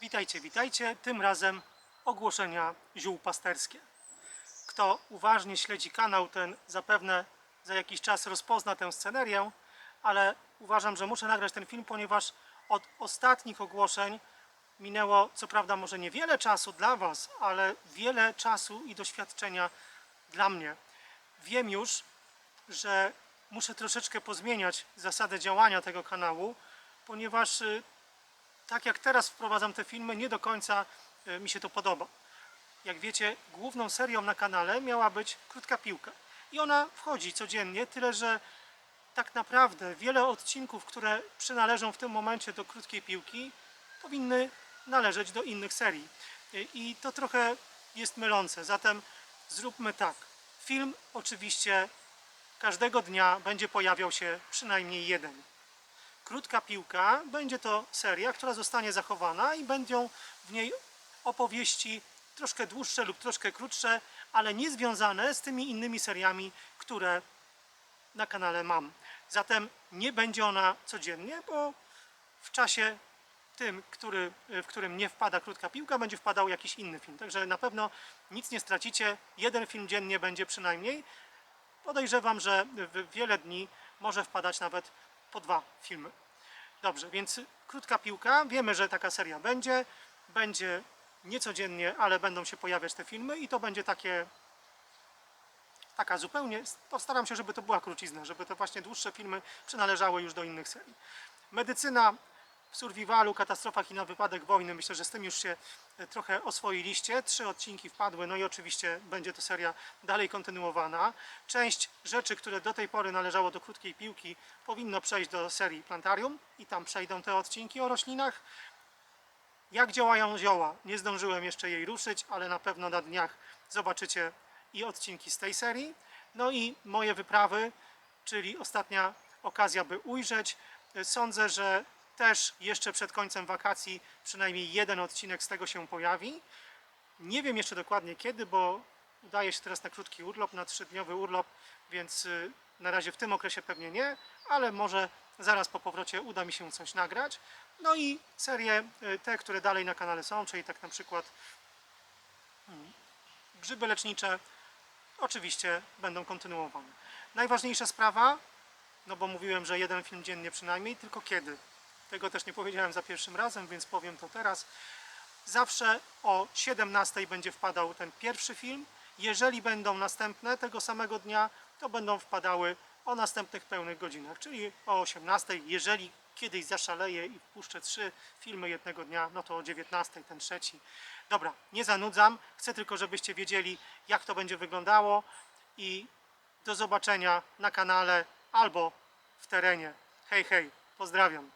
Witajcie, witajcie. Tym razem ogłoszenia ziół pasterskie. Kto uważnie śledzi kanał, ten zapewne za jakiś czas rozpozna tę scenerię, ale uważam, że muszę nagrać ten film, ponieważ od ostatnich ogłoszeń minęło, co prawda, może niewiele czasu dla Was, ale wiele czasu i doświadczenia dla mnie. Wiem już, że muszę troszeczkę pozmieniać zasadę działania tego kanału, ponieważ y, tak jak teraz wprowadzam te filmy, nie do końca y, mi się to podoba. Jak wiecie, główną serią na kanale miała być krótka piłka. I ona wchodzi codziennie, tyle że tak naprawdę wiele odcinków, które przynależą w tym momencie do krótkiej piłki, powinny należeć do innych serii. Y, I to trochę jest mylące. Zatem zróbmy tak. Film oczywiście każdego dnia będzie pojawiał się przynajmniej jeden. Krótka piłka będzie to seria, która zostanie zachowana i będą w niej opowieści troszkę dłuższe lub troszkę krótsze, ale nie związane z tymi innymi seriami, które na kanale mam. Zatem nie będzie ona codziennie, bo w czasie tym, który, w którym nie wpada krótka piłka, będzie wpadał jakiś inny film. Także na pewno nic nie stracicie. Jeden film dziennie będzie przynajmniej. Podejrzewam, że w wiele dni może wpadać nawet po dwa filmy. Dobrze, więc krótka piłka. Wiemy, że taka seria będzie. Będzie niecodziennie, ale będą się pojawiać te filmy i to będzie takie taka zupełnie, postaram się, żeby to była krócizna, żeby to właśnie dłuższe filmy przynależały już do innych serii. Medycyna w survivalu, katastrofach i na wypadek wojny. Myślę, że z tym już się e, trochę oswoiliście. Trzy odcinki wpadły, no i oczywiście będzie to seria dalej kontynuowana. Część rzeczy, które do tej pory należało do krótkiej piłki, powinno przejść do serii Plantarium i tam przejdą te odcinki o roślinach. Jak działają zioła? Nie zdążyłem jeszcze jej ruszyć, ale na pewno na dniach zobaczycie i odcinki z tej serii. No i moje wyprawy, czyli ostatnia okazja, by ujrzeć. Sądzę, że też jeszcze przed końcem wakacji przynajmniej jeden odcinek z tego się pojawi. Nie wiem jeszcze dokładnie kiedy, bo udaje się teraz na krótki urlop, na trzydniowy urlop, więc y, na razie w tym okresie pewnie nie, ale może zaraz po powrocie uda mi się coś nagrać. No i serie y, te, które dalej na kanale są, czyli tak na przykład mm, grzyby lecznicze, oczywiście będą kontynuowane. Najważniejsza sprawa, no bo mówiłem, że jeden film dziennie przynajmniej, tylko kiedy? Tego też nie powiedziałem za pierwszym razem, więc powiem to teraz. Zawsze o 17 będzie wpadał ten pierwszy film. Jeżeli będą następne tego samego dnia, to będą wpadały o następnych pełnych godzinach, czyli o 18. Jeżeli kiedyś zaszaleję i wpuszczę trzy filmy jednego dnia, no to o 19 ten trzeci. Dobra, nie zanudzam. Chcę tylko, żebyście wiedzieli, jak to będzie wyglądało i do zobaczenia na kanale albo w terenie. Hej, hej, pozdrawiam.